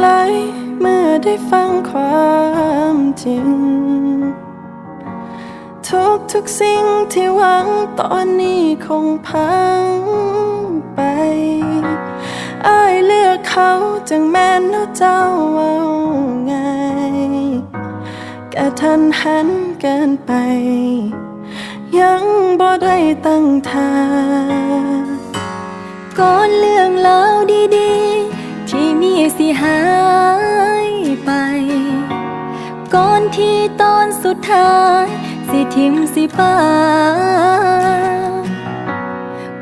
ไหล เมื่อได้ฟังความจริง ทุกทุกสิ่งที่หวังตอนนี้คงพังไปอายเลือกเขาจึงแม่นแล้วเจ้าเอาไงกะทันหันเกินไป ยังบ่ได้ตั้งท่าก่อนเรื่องเล่าวดีายไป ก่อนที่ตอนสุดท้าย สิทิมสิป้า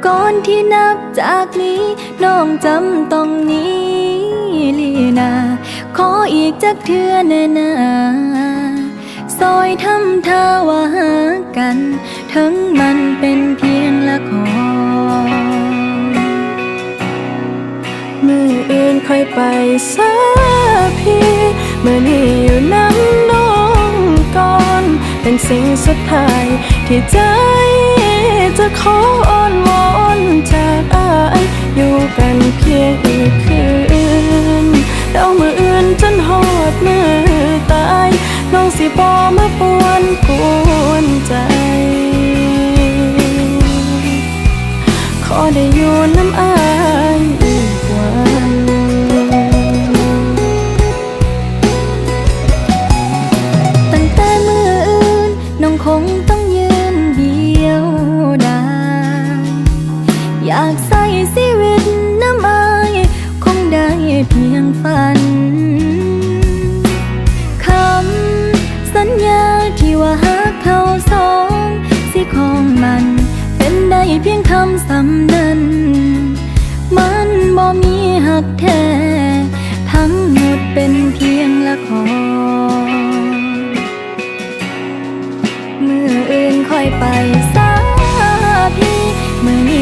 ก่อนที่นับจากนี้ น้องจำต้องนี้ลีนา ขออีกจักเทือแน่นาซอยทำท่าว่าหากัน ทั้งมันเป็นเพียงละคร ค่อยไปซาพี่มือนี้อยู่น้ำน้องก่อน เป็นสิ่งสุดท้ายที่ใจจะขออ้อนวอนจากอายอยู่กันเพียงอีกคืนแล้วมืออื่นจนหอดมือตาย น้องสิบอมาปวนกวนใจขอได้อยู่น้ำอาย เป็นเพียงละคร มืออื่นค่อยไปซาพี่มือนี้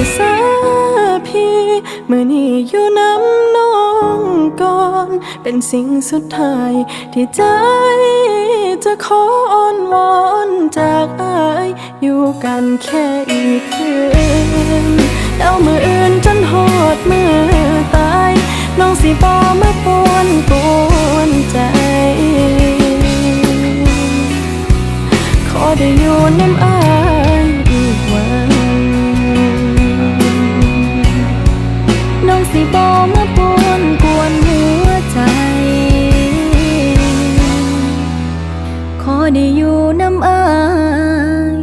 ค่อยไปซาพี่มือนี้อยู่น้ำน้องก่อน เป็นสิ่งสุดท้ายที่ใจจะขออ้อนวอนจากอายอยู่กันแค่อีกคืนแล้วมืออื่นจนหอดมือตาย น้องสิบอมาปวนกวนใจ ขอได้อยู่น้ำอาย มาปวนกวนหัวใจ ขอได้อยู่น้ำอาย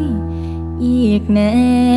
อีกแน่